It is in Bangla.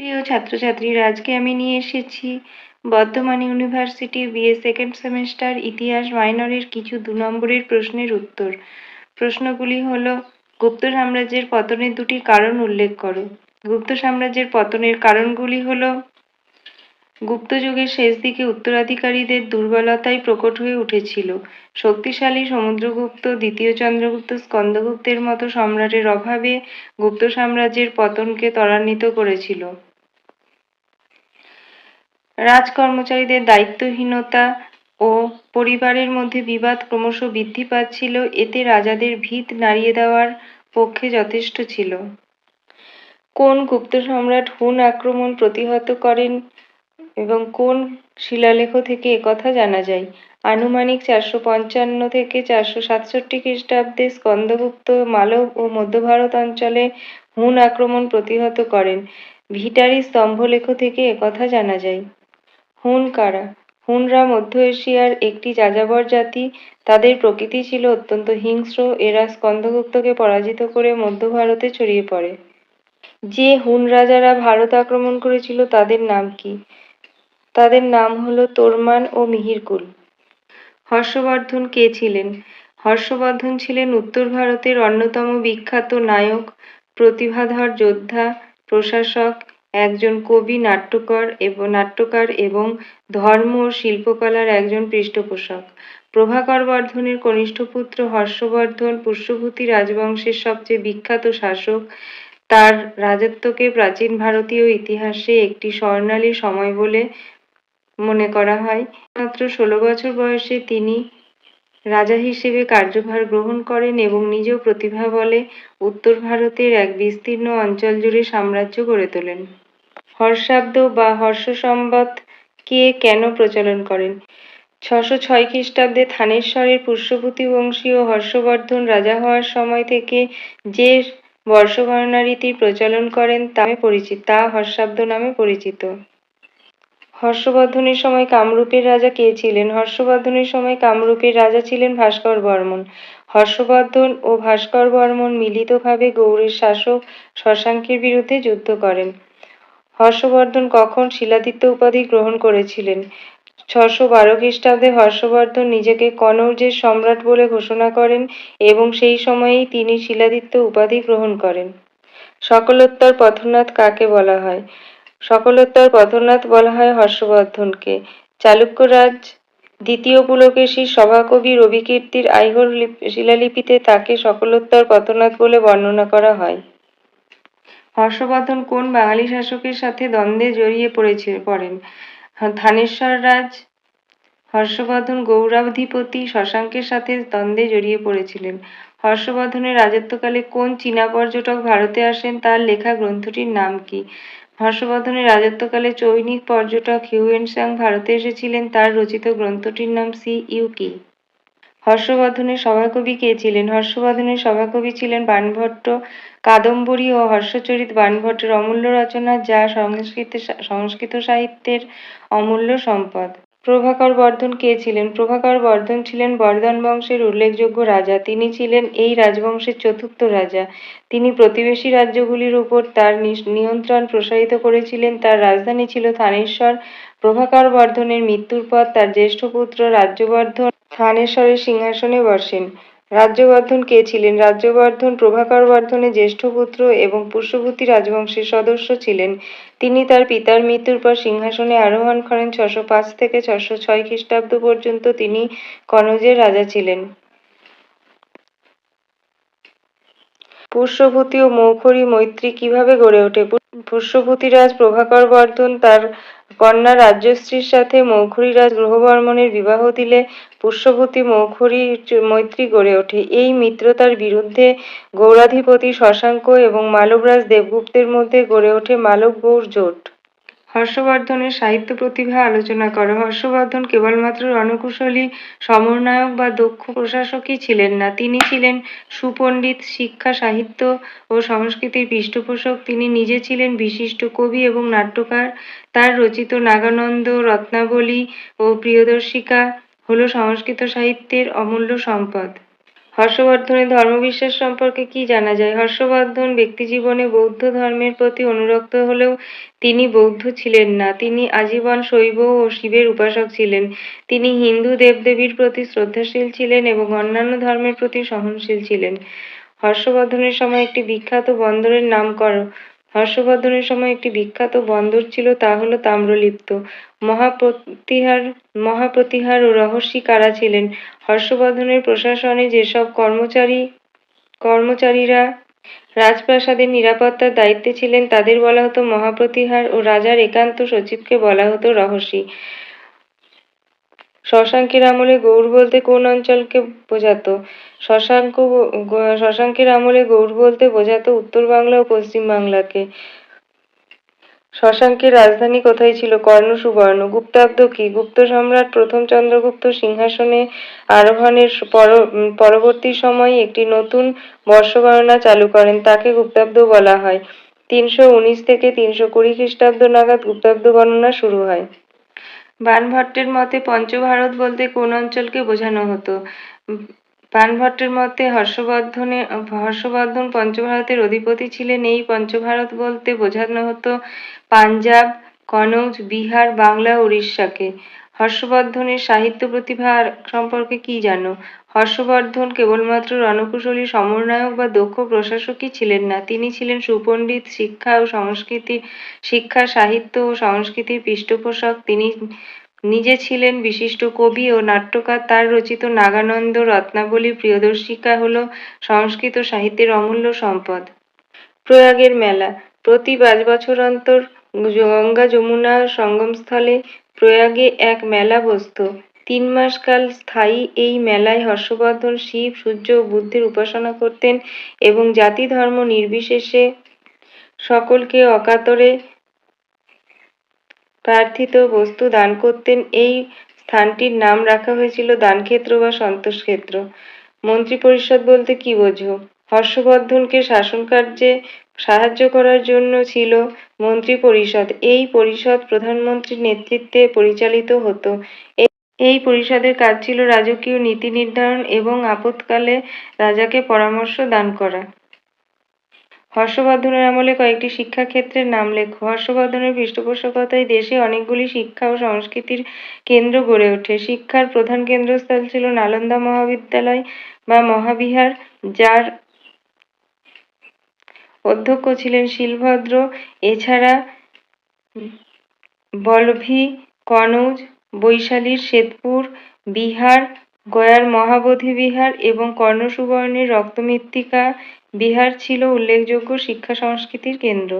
প্রিয় ছাত্রছাত্রীরা, আজকে আমি নিয়ে এসেছি Bardhaman university BA second semester ইতিহাস মাইনরের কিছু দু নম্বরের প্রশ্নের উত্তর। প্রশ্নগুলি হলো, গুপ্ত সাম্রাজ্যের পতনের দুটি কারণ উল্লেখ করো। গুপ্ত সাম্রাজ্যের পতনের কারণগুলি হলো, গুপ্ত যুগের শেষ দিকে উত্তরাধিকারীদের দুর্বলতাই প্রকট হয়ে উঠেছিল। শক্তিশালী সমুদ্রগুপ্ত, দ্বিতীয় চন্দ্রগুপ্ত, স্কন্দগুপ্তের মতো সম্রাটের অভাবে গুপ্ত সাম্রাজ্যের পতনকে ত্বরান্বিত করেছিল। রাজকর্মচারীদের দায়িত্বহীনতা ও পরিবারের মধ্যে বিবাদ ক্রমশ বৃদ্ধি পাচ্ছিল, এতে রাজাদের ভিত নাড়িয়ে দেওয়ার পক্ষে যথেষ্ট ছিল। কোন গুপ্ত সম্রাট হুন আক্রমণ প্রতিহত করেন এবং কোন শিলালেখ থেকে একথা জানা যায়? আনুমানিক চারশো পঞ্চান্ন থেকে চারশো সাতষট্টি খ্রিস্টাব্দে স্কন্দগুপ্ত মালব ও মধ্য ভারত অঞ্চলে হুন আক্রমণ প্রতিহত করেন। ভিটারি স্তম্ভলেখ থেকে একথা জানা যায়। হুন কারা? হুনরা মধ্য এশিয়ার একটি যাযাবর জাতি। তাদের প্রকৃতি ছিল অত্যন্ত হিংস্র। এরা স্কন্দগুপ্তকে পরাজিত করে মধ্য ভারতে ছড়িয়ে পড়ে। যে হুন রাজারা ভারত আক্রমণ করেছিল, তাদের নাম কি? তাদের নাম হলো তোরমান ও মিহিরকুল। হর্ষবর্ধন কে ছিলেন? হর্ষবর্ধন ছিলেন উত্তর ভারতের অন্যতম বিখ্যাত নায়ক, প্রতিভাধর যোদ্ধা, প্রশাসক একজন কবি, নাট্যকর এবং, নাট্যকার এবং ধর্ম ও শিল্পকলার একজন পৃষ্ঠপোষক। প্রভাকর বর্ধনের কনিষ্ঠ পুত্র হর্ষবর্ধন পুষ্যভূতি রাজবংশের সবচেয়ে বিখ্যাত শাসক। তার রাজত্বকে প্রাচীন ভারতীয় ইতিহাসে একটি স্বর্ণালী সময় বলে মনে করা হয়। মাত্র ষোলো বছর বয়সে তিনি রাজা হিসেবে কার্যভার গ্রহণ করেন এবং নিজ প্রতিভা বলে উত্তর ভারতের এক বিস্তীর্ণ অঞ্চল জুড়ে সাম্রাজ্য গড়ে তোলেন। হর্ষাব্দ বা হর্ষ সম্বত কে কেন প্রচলন করেন? ছশো ছয় খ্রিস্টাব্দে থানেশ্বরের পুষ্যভূতি বংশীয় হর্ষবর্ধন রাজা হওয়ার সময় থেকে যে বর্ষগণনা রীতির প্রচলন করেন তা পরিচিত তা হর্ষাব্দ নামে পরিচিত। হর্ষবর্ধনের সময় কামরূপের রাজা কে ছিলেন? হর্ষবর্ধনের সময় কামরূপের রাজা ছিলেন ভাস্কর বর্মন। হর্ষবর্ধন ও ভাস্কর বর্মন মিলিতভাবে গৌড়ের শাসক শশাঙ্কের বিরুদ্ধে যুদ্ধ করেন। হর্ষবর্ধন কখন শিলাদিত্য উপাধি গ্রহণ করেছিলেন? ছশো বারো খ্রিস্টাব্দে হর্ষবর্ধন নিজেকে কনৌজের সম্রাট বলে ঘোষণা করেন এবং সেই সময়েই তিনি শিলাদিত্য উপাধি গ্রহণ করেন। সকলোত্তর পথনাথ কাকে বলা হয়? সকলোত্তর পথনাথ বলা হয় হর্ষবর্ধনকে। চালুক্যরাজ দ্বিতীয় পুলকেশীর সভাকবি রবিকীর্তির আইহোল শিলালিপিতে তাকে সকলোত্তর পথনাথ বলে বর্ণনা করা হয়। হর্ষবর্ধন কোন বাঙালি শাসকের সাথে দ্বন্দ্বে জড়িয়ে পড়েছে, পড়েন? থানেশ্বর রাজ, হর্ষবর্ধন গৌরাধিপতি শশাঙ্কের সাথে দ্বন্দ্বে জড়িয়ে পড়েছিলেন। হর্ষবর্ধনের রাজত্বকালে কোন চীনা পর্যটক ভারতে আসেন, তার লেখা গ্রন্থটির নাম কি? হর্ষবর্ধনের রাজত্বকালে চৈনিক পর্যটক হিউয়েনসাং ভারতে এসেছিলেন, তার রচিত গ্রন্থটির নাম সি ইউ কি? হর্ষবর্ধনের সভাকবি কে ছিলেন? হর্ষবর্ধনের সভাকবি ছিলেন বাণভট্ট কাদম্বরী ও হর্ষচরিত বাণভট্টের অমূল্য রচনা যা সংস্কৃত সংস্কৃত সাহিত্যের অমূল্য সম্পদ। প্রভাকর বর্ধন কে ছিলেন? প্রভাকর বর্ধন ছিলেন বর্ধন বংশের উল্লেখযোগ্য রাজা। তিনি ছিলেন এই রাজবংশের চতুর্থ রাজা। তিনি প্রতিবেশী রাজ্যগুলির উপর তার নিয়ন্ত্রণ প্রসারিত করেছিলেন। তার রাজধানী ছিল থানেশ্বর। প্রভাকর বর্ধনের মৃত্যুর পর তার জ্যেষ্ঠ পুত্র রাজ্যবর্ধন থানেশ্বরের সিংহাসনে বসেন। রাজ্যবর্ধন কে ছিলেন? রাজ্যবর্ধন প্রভাকর বর্ধনের জ্যেষ্ঠ পুত্র এবং পুষ্যভূতি রাজবংশের সদস্য ছিলেন। তিনি তার পিতার মৃত্যুর পর সিংহাসনে আরোহণ করেন। ছশো পাঁচ থেকে ছশো ছয় খ্রিস্টাব্দ পর্যন্ত তিনি কনৌজের রাজা ছিলেন। পুষ্যভূতি ও মৌখরী মৈত্রী কীভাবে গড়ে ওঠে? পুষ্যভূতিরাজ প্রভাকর বর্ধন তার কন্যা রাজ্যশ্রীর সাথে মৌখরীরাজ গ্রহবর্মণের বিবাহ দিলে পুষ্যভূতি মৌখরী মৈত্রী গড়ে ওঠে। এই মিত্রতার বিরুদ্ধে গৌরাধিপতি শশাঙ্ক এবং মালবরাজ দেবগুপ্তের মধ্যে গড়ে ওঠে মালব গৌড় জোট। হর্ষবর্ধনের সাহিত্য প্রতিভা আলোচনা করো। হর্ষবর্ধন কেবলমাত্র রণকুশলী, সমন্বয়ক বা দক্ষ প্রশাসকই ছিলেন না। তিনি ছিলেন সুপণ্ডিত, শিক্ষা, সাহিত্য ও সংস্কৃতির পৃষ্ঠপোষক। তিনি নিজে ছিলেন বিশিষ্ট কবি এবং নাট্যকার। তার রচিত নাগানন্দ, রত্নাবলী ও প্রিয়দর্শিকা হল সংস্কৃত সাহিত্যের অমূল্য সম্পদ। হর্ষবর্ধনের ধর্মবিশ্বাস সম্পর্কে কি জানা যায়? হর্ষবর্ধন ব্যক্তিজীবনে বৌদ্ধ ধর্মের প্রতি অনুরক্ত হলেও তিনি বৌদ্ধ ছিলেন না। তিনি আজীবন শৈব ও শিবের উপাসক ছিলেন। তিনি হিন্দু দেবদেবীর প্রতি শ্রদ্ধাশীল ছিলেন এবং অন্যান্য ধর্মের প্রতি সহনশীল ছিলেন। হর্ষবর্ধনের সময় একটি বিখ্যাত বন্দরের নামকরণ হর্ষবর্ধনের সময় একটি বিখ্যাত বন্দর ছিল, তা হলো তাম্রলিপ্ত। মহাপ্রতিহার মহাপ্রতিহার ও রহস্যী কারা ছিলেন? হর্ষবর্ধনের প্রশাসনে যেসব কর্মচারী, কর্মচারীরা রাজপ্রাসাদের নিরাপত্তার দায়িত্বে ছিলেন, তাদের বলা হতো মহাপ্রতিহার ও রাজার একান্ত সচিবকে বলা হতো রহস্যী। শশাঙ্কের আমলে গৌর বলতে কোন অঞ্চলকে বোঝাতো? শশাঙ্ক শশাঙ্কের আমলে গৌড় বলতে বোঝাতো উত্তর বাংলা ও পশ্চিম বাংলাকে। শশাঙ্কের রাজধানী কোথায় ছিল? কর্ণ সুবর্ণ। গুপ্তাব্দ কি? গুপ্ত সম্রাট প্রথম চন্দ্রগুপ্ত সিংহাসনে আরোহণের পর পরবর্তী সময়ে একটি নতুন বর্ষ গণনা চালু করেন, তাকে গুপ্তাব্দ বলা হয়। তিনশো উনিশ থেকে তিনশো কুড়ি খ্রিস্টাব্দ নাগাদ গুপ্তাব্দ গণনা শুরু হয়। বাণভট্টের মতে পঞ্চভারত বলতে কোন অঞ্চলকে বোঝানো হতো? বানভট্টের মতে হর্ষবর্ধনে, হর্ষবর্ধন পঞ্চভারতের অধিপতি ছিলেন এই পঞ্চভারত বলতে বোঝানো হতো পাঞ্জাব, কনৌজ, বিহার, বাংলা, উড়িষ্যাকে। হর্ষবর্ধনের সাহিত্য প্রতিভা সম্পর্কে কি জানো? হর্ষবর্ধন কেবলমাত্র রণকুশলী সমরনায়ক বা দক্ষ প্রশাসকই ছিলেন না। তিনি ছিলেন সুপণ্ডিত শিক্ষা ও সংস্কৃতি, শিক্ষা, সাহিত্য ও সংস্কৃতির পৃষ্ঠপোষক। তিনি নিজে ছিলেন বিশিষ্ট কবি ও নাট্যকার। তার রচিত নাগানন্দ রত্নাবলী প্রিয়দর্শিকা হল সংস্কৃত সাহিত্যের অমূল্য সম্পদ। প্রয়াগের মেলা। প্রতি পাঁচ বছর অন্তর গঙ্গা যমুনা সঙ্গমস্থলে প্রয়াগে এক মেলা বসত। তিন মাস কাল স্থায়ী এই মেলায় হর্ষবর্ধন শিব, সূর্য ও বুদ্ধের উপাসনা করতেন এবং জাতি ধর্ম নির্বিশেষে সকলকে অকাতরে প্রার্থিত বস্তু দান করতেন। এই স্থানটির নাম রাখা হয়েছিল দানক্ষেত্র বা সন্তোষ সন্তোষক্ষেত্র। মন্ত্রিপরিষদ বলতে কি বোঝো? হর্ষবর্ধনকে শাসন কার্যে সাহায্য করার জন্য ছিল মন্ত্রিপরিষদ। এই পরিষদ প্রধানমন্ত্রীর নেতৃত্বে পরিচালিত হতো। এই পরিষদের কাজ ছিল রাজকীয় নীতি নির্ধারণ এবং আপৎকালে রাজাকে পরামর্শ দান করা। হর্ষবর্ধনের আমলে কয়েকটি শিক্ষাক্ষেত্রের নাম লেখো। হর্ষবর্ধনের পৃষ্ঠপোষকতায় দেশে অনেকগুলি শিক্ষা ও সংস্কৃতির কেন্দ্র গড়ে ওঠে। শিক্ষার প্রধান কেন্দ্রস্থল ছিল নালন্দা মহাবিদ্যালয় বা মহাবিহার, যার অধ্যক্ষ ছিলেন শিলভদ্র। এছাড়া বলভি, কনৌজ বৈশালীর শ্বেতপুর, বিহার, গয়ার মহাবোধি বিহার এবং কর্ণসুবর্ণের রক্তমৃত্তিকা বিহার ছিল উল্লেখযোগ্য শিক্ষা সংস্কৃতির কেন্দ্র।